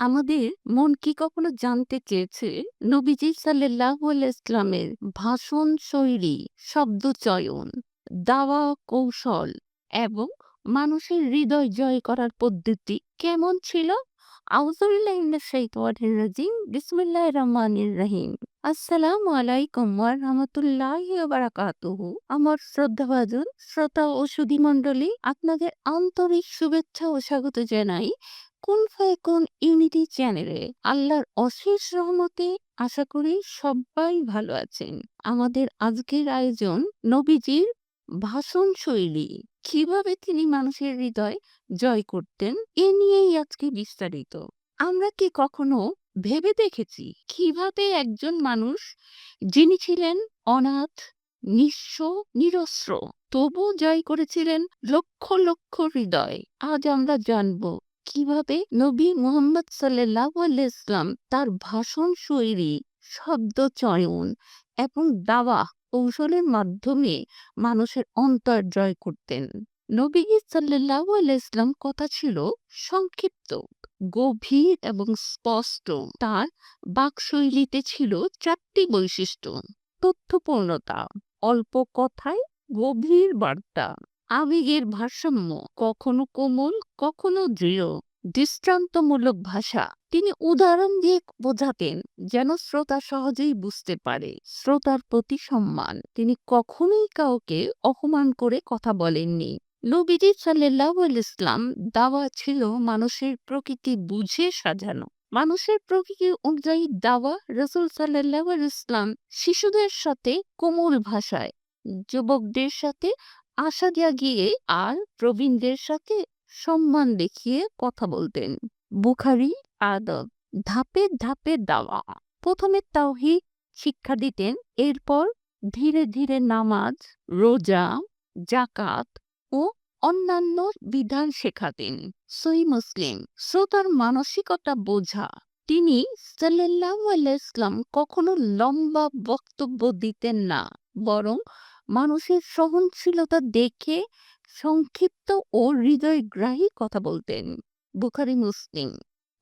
আমাদের মন কি কখনো জানতে চেয়েছে? নবীজি আলাইহি ইসলামের ভাষণ শৈলী শব্দচয়ন দাওয়া কৌশল এবং মানুষের হৃদয় জয় করার পদ্ধতি কেমন ছিল? রহিম আসসালামু আলাইকুম ওয়া রাহমাতুল্লাহি ওয়া বারাকাতুহু আমার শ্রদ্ধাভাজন, শ্রোতা ও সুধী মণ্ডলী আপনাদের আন্তরিক শুভেচ্ছা ও স্বাগত জানাই। কুন ফায়াকুন ইউনিটি চ্যানেলে আল্লাহর অশেষ রহমতে আশা করি সবাই ভালো আছেন। আমাদের আজকের আয়োজন নবীজির ভাষণ শৈলী। কীভাবে তিনি মানুষের হৃদয় জয় করতেন এ নিয়েই আজকে বিস্তারিত। আমরা কি কখনো ভেবে দেখেছি কীভাবে একজন মানুষ যিনি ছিলেন অনাথ, নিঃস্ব, নিরস্ত্র তবু জয় করেছিলেন লক্ষ লক্ষ হৃদয়? আজ আমরা জানব কীভাবে নবী মুহাম্মদ সাল্লাহ ইসলাম তার ভাষণ শৈলী, শব্দ চয়ন এবং দাওয়া কৌশলের মাধ্যমে মানুষের অন্তর জয় করতেন? নবী সাল্লাহ ইসলাম কথা ছিল সংক্ষিপ্ত, গভীর এবং স্পষ্ট। তার বাকশৈলীতে ছিল চারটি বৈশিষ্ট্য। তথ্যপূর্ণতা, অল্প কথায় গভীর বার্তা। আবেগের ভারসাম্য কখনো কোমল, কখনো দৃঢ়। দৃষ্টান্তমূলক ভাষা তিনি উদাহরণ দিয়ে বোঝাতেন যেন শ্রোতা সহজেই বুঝতে পারে। শ্রোতার প্রতি সম্মান তিনি কখনোই কাউকে অপমান করে কথা বলেননি। নবীজি সাল্লাহ ইসলাম দাওয়া ছিল মানুষের প্রকৃতি বুঝে সাজানো। মানুষের প্রকৃতি অনুযায়ী দাওয়া রসুল সাল্লাহ ইসলাম শিশুদের সাথে কোমল ভাষায়, যুবকদের সাথে আশা জাগিয়ে আর প্রবীণদের সাথে সম্মান দেখিয়ে কথা বলতেন। বুখারি, আদব, ধাপে ধাপে দাওয়া। প্রথমে তাওহি শিক্ষা দিতেন, এরপর ধীরে ধীরে নামাজ, রোজা জাকাত ও অন্যান্য বিধান শেখাতেন। সই মুসলিম। শ্রোতার মানসিকতা বোঝা। তিনি সাল্লাহ ইসলাম কখনো লম্বা বক্তব্য দিতেন না, বরং মানুষের সহনশীলতা দেখে সংক্ষিপ্ত ও হৃদয়গ্রাহী কথা বলতেন। বুখারি, মুসলিম।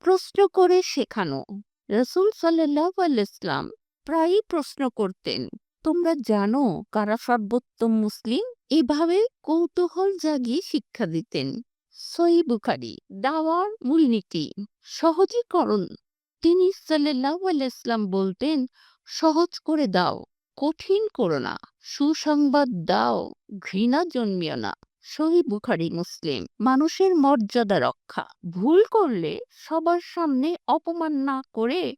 প্রশ্ন করে শেখানো। রসুল সাল্লাহ ইসলাম প্রায়ই প্রশ্ন করতেন, তোমরা জানো কারা সর্বোত্তম মুসলিম? এভাবে কৌতূহল জাগিয়ে শিক্ষা দিতেন। সই বুখারি, দাওয়ার মূলনীতি। সহজীকরণ। তিনি সাল্লাহ ইসলাম বলতেন, সহজ করে দাও। কঠিন করো না। সুসংবাদ দাও, ঘৃণা জন্মিও না। সহি বুখারি, মুসলিম, মানুষের মর্যাদা রক্ষা। ভুল করলে সবার সামনে অপমান না করে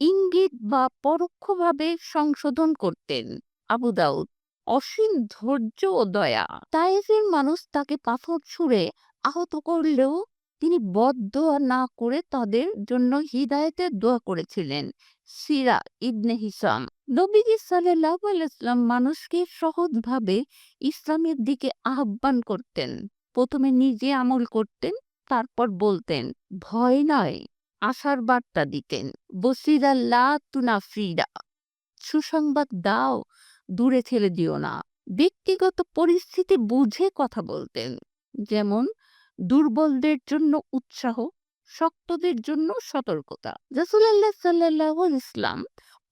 ইঙ্গিত বা পরোক্ষভাবে সংশোধন করতেন। আবু দাউদ, অসীম ধৈর্য ও দয়া। তাইফের মানুষ তাকে পাথর ছুঁড়ে আহত করলেও তিনি বদ দোয়া না করে তাদের জন্য হিদায়তের দোয়া করেছিলেন। সিরা ইবনে হিসাম। নবীজি সাল্লাহ ইসলাম মানুষকে সহজভাবে ইসলামের দিকে আহ্বান করতেন। প্রথমে নিজে আমল করতেন, তারপর বলতেন, ভয় নয়, আশার বার্তা দিতেন। বসিরাল্লাহ তুনা ফ্রিডা সুসংবাদ দাও, দূরে ছেড়ে দিও না। ব্যক্তিগত পরিস্থিতি বুঝে কথা বলতেন, যেমন দুর্বলদের জন্য উৎসাহ, শক্তদের জন্য সতর্কতা। রসুল্লাহ সাল্লাহ ইসলাম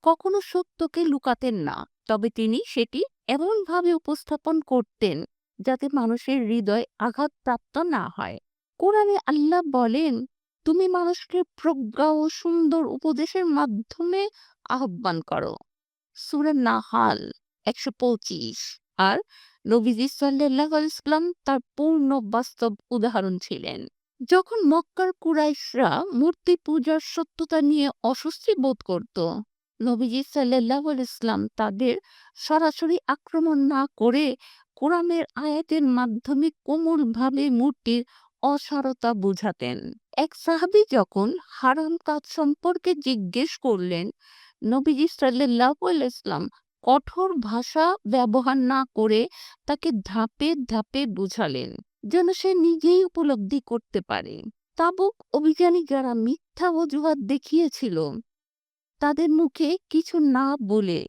কখনো সত্যকে লুকাতেন না। তবে তিনি সেটি এমনভাবে উপস্থাপন করতেন যাতে মানুষের হৃদয় আঘাতপ্রাপ্ত না হয়। কোরআনে আল্লাহ বলেন, তুমি মানুষকে প্রজ্ঞা ও সুন্দর উপদেশের মাধ্যমে আহ্বান করো। সুরে নাহাল একশো পঁচিশ। আর নবীজি সাল্লাহ ইসলাম তার পূর্ণ বাস্তব উদাহরণ ছিলেন। যখন মক্কার কুরাইশরা মূর্তি পূজার সত্যতা নিয়ে অস্বস্তি বোধ করত নবীজি সাল্লাহ ইসলাম তাদের সরাসরি আক্রমণ না করে কোরআনের আয়াতের মাধ্যমে কোমলভাবে মূর্তির অসারতা বুঝাতেন। এক সাহাবি যখন হারাম কাজ সম্পর্কে জিজ্ঞেস করলেন, নবীজি সাল্লাহ ইসলাম কঠোর ভাষা ব্যবহার না করে তাকে ধাপে ধাপে বুঝালেন, যেন সে নিজেই উপলব্ধি করতে পারে। তাবুক অভিযানী যারা মিথ্যা অজুহাত দেখিয়েছিল তাদের মুখে কিছু না বলে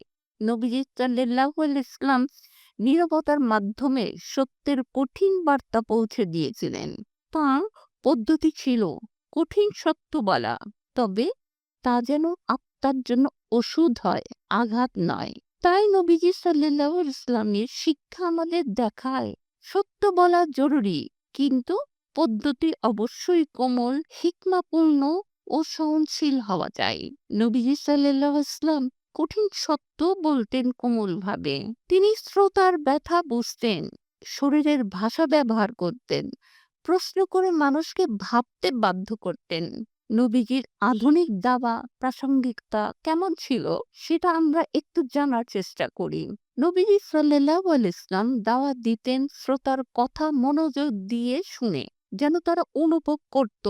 নবীজি সাল্লাহ ইসলাম নিরবতার মাধ্যমে সত্যের কঠিন বার্তা পৌঁছে দিয়েছিলেন। তাঁর পদ্ধতি ছিল কঠিন সত্য বলা, তবে তা যেন আত্মার জন্য ওষুধ হয়, আঘাত নয়। তাই নবীজি সাল্লাহ ইসলামের শিক্ষা আমাদের দেখায়, সত্য বলা জরুরি, কিন্তু পদ্ধতি অবশ্যই কোমল, হিকমাপূর্ণ ও সহনশীল হওয়া চাই নবীজি সাল্লাহ ইসলাম কঠিন সত্য বলতেন কোমলভাবে। তিনি শ্রোতার ব্যথা বুঝতেন, শরীরের ভাষা ব্যবহার করতেন, প্রশ্ন করে মানুষকে ভাবতে বাধ্য করতেন। নবীজির আধুনিক দাবা প্রাসঙ্গিকতা কেমন ছিল সেটা আমরা একটু জানার চেষ্টা করি। নবীজি সাল্লাহ ইসলাম দাওয়া দিতেন শ্রোতার কথা মনোযোগ দিয়ে শুনে, যেন তারা অনুভব করত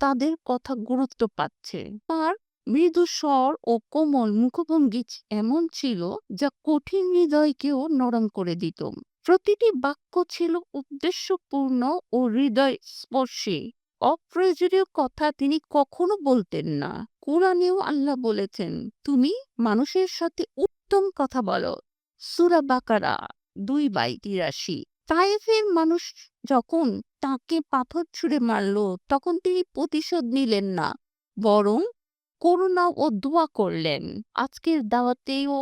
তাদের কথা গুরুত্ব পাচ্ছে। তার মৃদু স্বর ও কোমল মুখভঙ্গি এমন ছিল যা কঠিন হৃদয়কেও নরম করে দিত। প্রতিটি বাক্য ছিল উদ্দেশ্যপূর্ণ ও হৃদয় স্পর্শী। অপ্রয়োজনীয় কথা তিনি কখনো বলতেন না। কোরআনেও আল্লাহ বলেছেন, তুমি মানুষের সাথে উত্তম কথা বলো। সুরা বাকারা, দুই বাই তিরাশি। তাইফের মানুষ যখন তাকে পাথর ছুঁড়ে মারল, তখন তিনি প্রতিশোধ নিলেন না, বরং করুণা ও দোয়া করলেন। আজকের দাওয়াতেও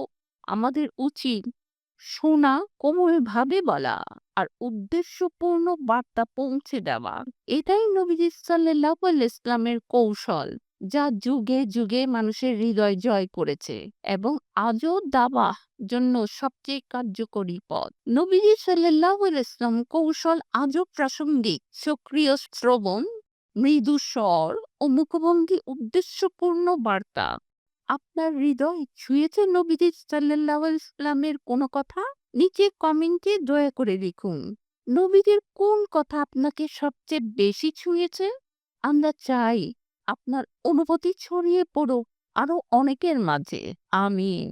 আমাদের উচিত শোনা কোমল ভাবে বলা আর উদ্দেশ্যপূর্ণ বার্তা পৌঁছে দেওয়া। এটাই নবীজি সাল্লাহ ইসলামের কৌশল। যা যুগে যুগে মানুষের হৃদয় জয় করেছে এবং আজও দাবা জন্য সবচেয়ে কার্যকরী পথ। নবীজি সাল্লাহ ইসলাম কৌশল আজও প্রাসঙ্গিক। সক্রিয় শ্রবণ, মৃদু স্বর ও মুখভঙ্গি উদ্দেশ্যপূর্ণ বার্তা। আপনার হৃদয় ছুঁয়েছে নবীজি সাল্লাহ ইসলামের কোনো কথা? নিচে কমেন্টে দয়া করে লিখুন নবীদের কোন কথা আপনাকে সবচেয়ে বেশি ছুঁয়েছে? আমরা চাই আপনার অনুভূতি ছড়িয়ে পড়ুক আরও অনেকের মাঝে। আমিন।